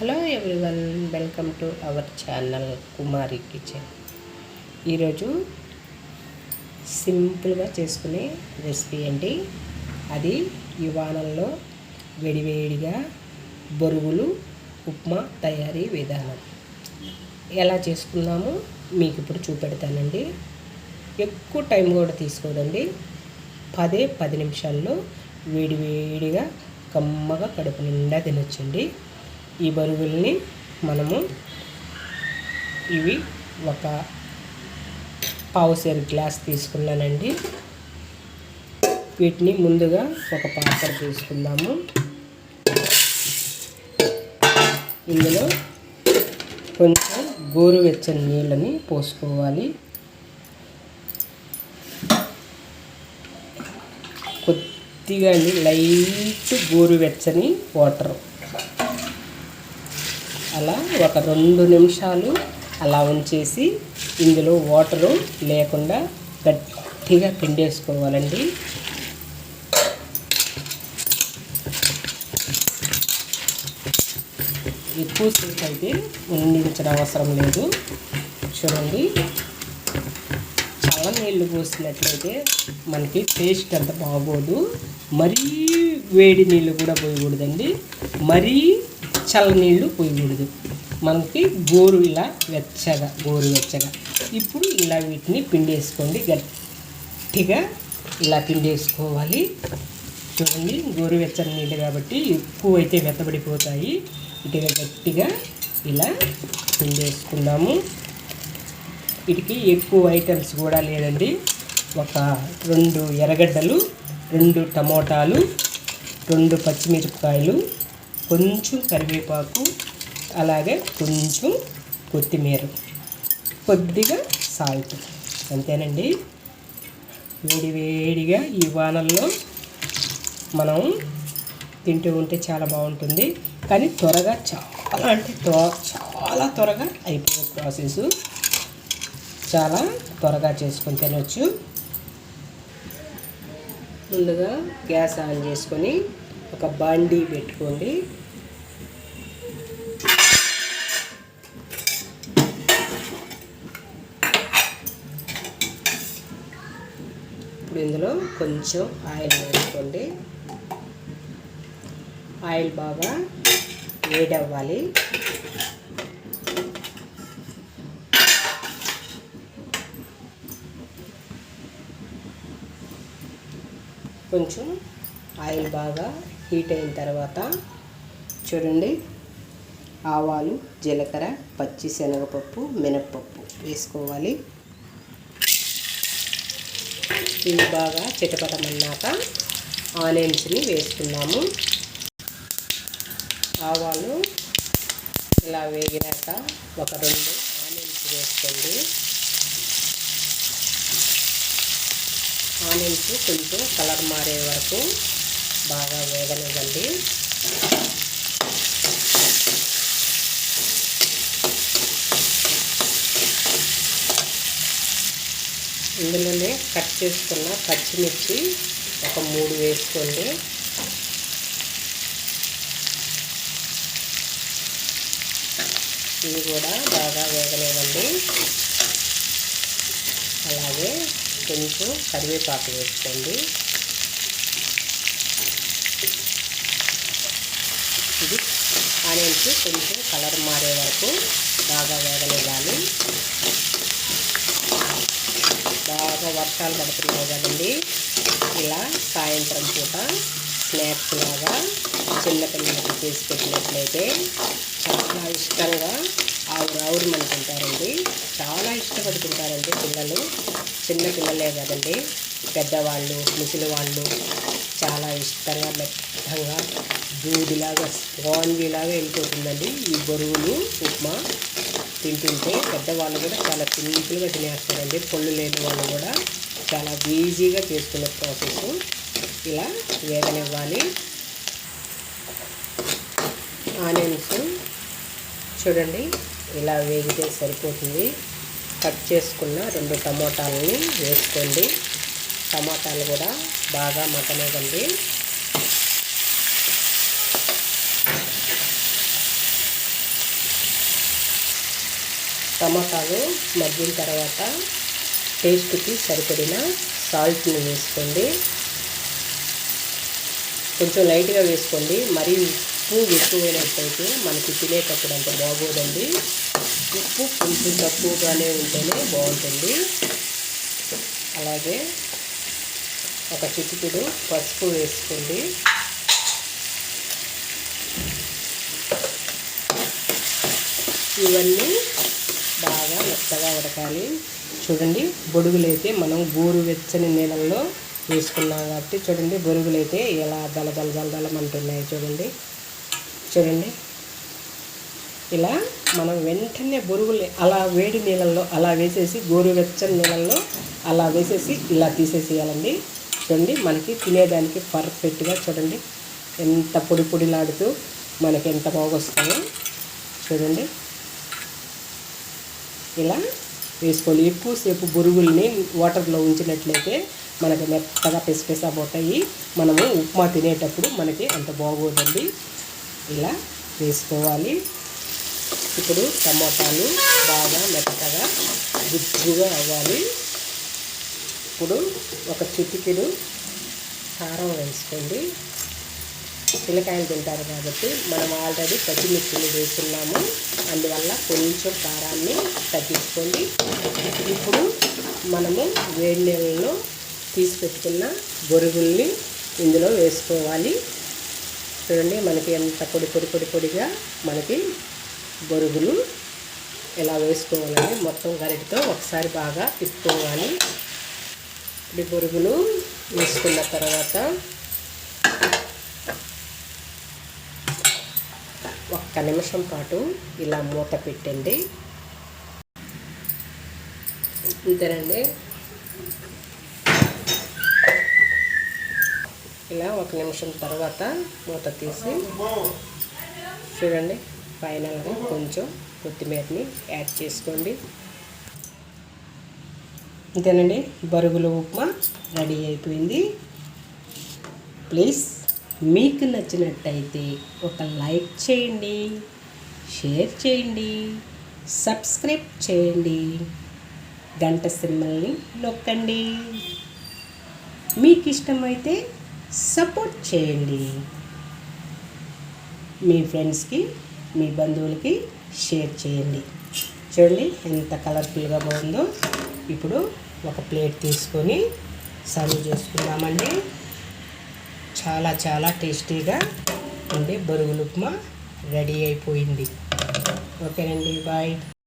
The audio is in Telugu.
Hello everyone welcome to our channel Kumari kitchen. ఈరోజు సింపుల్గా చేసుకునే రెసిపీ అండి. అది ఈ వేడివేడిగా బొరుగులు ఉప్మా తయారీ విధానం. ఎలా చేసుకున్నామో మీకు ఇప్పుడు చూపెడతానండి. ఎక్కువ టైం కూడా తీసుకోదండి. పదే పది నిమిషాల్లో వేడివేడిగా కమ్మగా కడుపు నిండా తినొచ్చండి. ఈ బరువుల్ని మనము ఇవి ఒక పావు సేరు గ్లాస్ తీసుకున్నానండి. వీటిని ముందుగా ఒక పాత్ర తీసుకుందాము. ఇందులో కొంచెం గోరువెచ్చని నీళ్ళని పోసుకోవాలి. కొద్దిగా లైట్ గోరువెచ్చని వాటర్. అలా ఒక రెండు నిమిషాలు అలా ఉంచేసి ఇందులో వాటరు లేకుండా గట్టిగా పిండేసుకోవాలండి. ఎక్కువసేపు అయితే ఉండించడం అవసరం లేదు. చూడండి. చాలా నీళ్ళు పోసినట్లయితే మనకి టేస్ట్ అంత బాగోదు. మరీ వేడి నీళ్ళు కూడా పోయకూడదండి. మరీ చల్ల నీళ్ళు పోయకూడదు. మనకి గోరు ఇలా వెచ్చగా గోరు వెచ్చగా. ఇప్పుడు ఇలా వీటిని పిండేసుకోండి. గట్టిగా ఇలా పిండేసుకోవాలి. చూడండి గోరు వెచ్చని నీళ్ళు కాబట్టి ఎక్కువ అయితే మెత్తబడిపోతాయి. ఇటుగా గట్టిగా ఇలా పిండేసుకుందాము. వీటికి ఎక్కువ ఐటమ్స్ కూడా లేదండి. ఒక రెండు ఎర్రగడ్డలు రెండు టమోటాలు రెండు పచ్చిమిరపకాయలు కొంచెం కరివేపాకు అలాగే కొంచెం కొత్తిమీర. కొద్దిగా సాల్ట్. అంతేనండి. వేడి వేడిగా ఈ వానల్లో మనం తింటూ ఉంటే చాలా బాగుంటుంది. కానీ త్వరగా చాలా అంటే చాలా త్వరగా అయిపోయే ప్రాసెస్. చాలా త్వరగా చేసుకొని తినవచ్చు ముందుగా గ్యాస్ ఆన్ చేసుకొని ఒక బాండీ పెట్టుకోండి. ఇప్పుడు ఇందులో కొంచెం ఆయిల్ వేసుకోండి. ఆయిల్ బాగా వేడవ్వాలి. కొంచెం ఆయిల్ బాగా హీట్ అయిన తర్వాత చూడండి ఆవాలు జీలకర్ర పచ్చి శనగపప్పు మినప్పప్పు వేసుకోవాలి. ఇవి బాగా చిటపటమన్నాక ఆనియన్స్ని వేసుకున్నాము ఆవాలు ఇలా వేగినాక ఒక రెండు ఆనియన్స్ వేసుకోండి. ఆనియన్స్ కొంచెం కలర్ మారే వరకు బాగా వేగనివ్వండి. ఇందులోనే కట్ చేసుకున్న పచ్చిమిర్చి ఒక మూడు వేసుకోండి. ఇవి కూడా బాగా వేగనివ్వండి. అలాగే కొంచెం కరివేపాకు వేసుకోండి. ఇది ఆనియన్స్ కొంచెం కలర్ మారే వరకు బాగా వేగనివ్వాలి బాగా వర్షాలు పడుతున్నాయి కదండి. ఇలా సాయంత్రం పూట స్నాక్స్ లాగా చిన్నపిల్లలకి చేసి పెట్టినట్లయితే చాలా ఇష్టంగా ఆవురు ఆవురు అనుకుంటారండి చాలా ఇష్టపడుతుంటారండి పిల్లలు. చిన్న పిల్లలే కదండి. పెద్దవాళ్ళు ముసలి వాళ్ళు చాలా ఇష్టంగా మెత్తగా దూదిలాగా స్పాంజీలాగా వెళ్ళిపోతుందండి ఈ బరువులు ఉప్మా తింటుంటే పెద్దవాళ్ళు కూడా చాలా సింపుల్గా తినేస్తారండి. పళ్ళు లేని వాళ్ళు కూడా చాలా ఈజీగా చేసుకునే ప్రాసెస్. ఇలా వేగనివ్వాలి. ఆనియన్స్ చూడండి ఇలా వేగితే సరిపోతుంది. కట్ చేసుకున్న రెండు టమోటాలని వేసుకోండి. టమాటాలు కూడా బాగా మటనేదండి. టమాటాలు మగ్గిన తర్వాత టేస్ట్కి సరిపడిన సాల్ట్ని వేసుకోండి. కొంచెం లైట్గా వేసుకోండి. మరీ ఉప్పు ఎక్కువైనట్టయితే మనకి తినేటప్పుడు అంత బాగోదండి. ఉప్పు కొంచెం తక్కువగానే ఉంటేనే బాగుంటుంది. అలాగే ఒక చిటికెడు పసుపు వేసుకోండి. ఇవన్నీ బాగా మెత్తగా ఉడకాలి. చూడండి బొడుగులైతే మనం గోరు వెచ్చని నీళ్ళల్లో వేసుకున్నాం కాబట్టి చూడండి బొరుగులైతే ఎలా దళదల అంటున్నాయి చూడండి. చూడండి ఇలా మనం వెంటనే బొరుగులు అలా వేడి నీళ్ళల్లో అలా వేసేసి గోరువెచ్చని నీళ్ళల్లో అలా వేసేసి ఇలా తీసేసేయాలండి. చూడండి మనకి తినేదానికి పర్ఫెక్ట్గా చూడండి ఎంత పొడి పొడిలాడుతూ మనకి ఎంత బాగొస్తాయో చూడండి. ఇలా వేసుకోవాలి ఎక్కువసేపు బురుగుల్ని వాటర్లో ఉంచినట్లయితే మనకి మెత్తగా పెసపెసా పోతాయి. మనము ఉప్మా తినేటప్పుడు మనకి అంత బాగోదండి. ఇలా వేసుకోవాలి. ఇప్పుడు టమాటాలు బాగా మెత్తగా గుజ్జుగా అవ్వాలి. ఇప్పుడు ఒక చిటికెడు కారం వేసుకోండి. పిల్లకాయలు తింటారు కాబట్టి మనం ఆల్రెడీ పచ్చిమిర్చిని వేస్తున్నాము అందువల్ల కొంచెం కారాన్ని తగ్గించుకోండి. ఇప్పుడు మనము వేడి నీళ్ళలో తీసి పెట్టుకున్న బొరుగుల్ని ఇందులో వేసుకోవాలి. చూడండి మనకి ఎంత పొడి పొడి పొడి పొడిగా మనకి బొరుగులు ఎలా వేసుకోవాలని మొత్తం గరిటితో ఒకసారి బాగా తిప్పుకోవాలి. ఇప్పుడు బొరుగులు వేసుకున్న తర్వాత ఒక్క నిమిషం పాటు ఇలా మూత పెట్టండి. ఇంతేనండి ఇలా ఒక నిమిషం తర్వాత మూత తీసి చూడండి ఫైనల్గా కొంచెం కొత్తిమీరని యాడ్ చేసుకోండి. ఇంతేనండి బరుగుల ఉప్మా రెడీ అయిపోయింది. ప్లీజ్. మీకు నచ్చినట్టయితే ఒక లైక్ చేయండి షేర్ చేయండి సబ్స్క్రైబ్ చేయండి గంట సింబల్ని నొక్కండి. మీకు ఇష్టమైతే సపోర్ట్ చేయండి. మీ ఫ్రెండ్స్కి మీ బంధువులకి షేర్ చేయండి. చూడండి ఎంత కలర్ఫుల్గా బాగుందో. ఇప్పుడు ఒక ప్లేట్ తీసుకొని సర్వ్ చేసుకుందామండి. చాలా చాలా టేస్టీగా ఉండే బరుగులు ఉప్మా రెడీ అయిపోయింది. ఓకేనండి బాయ్.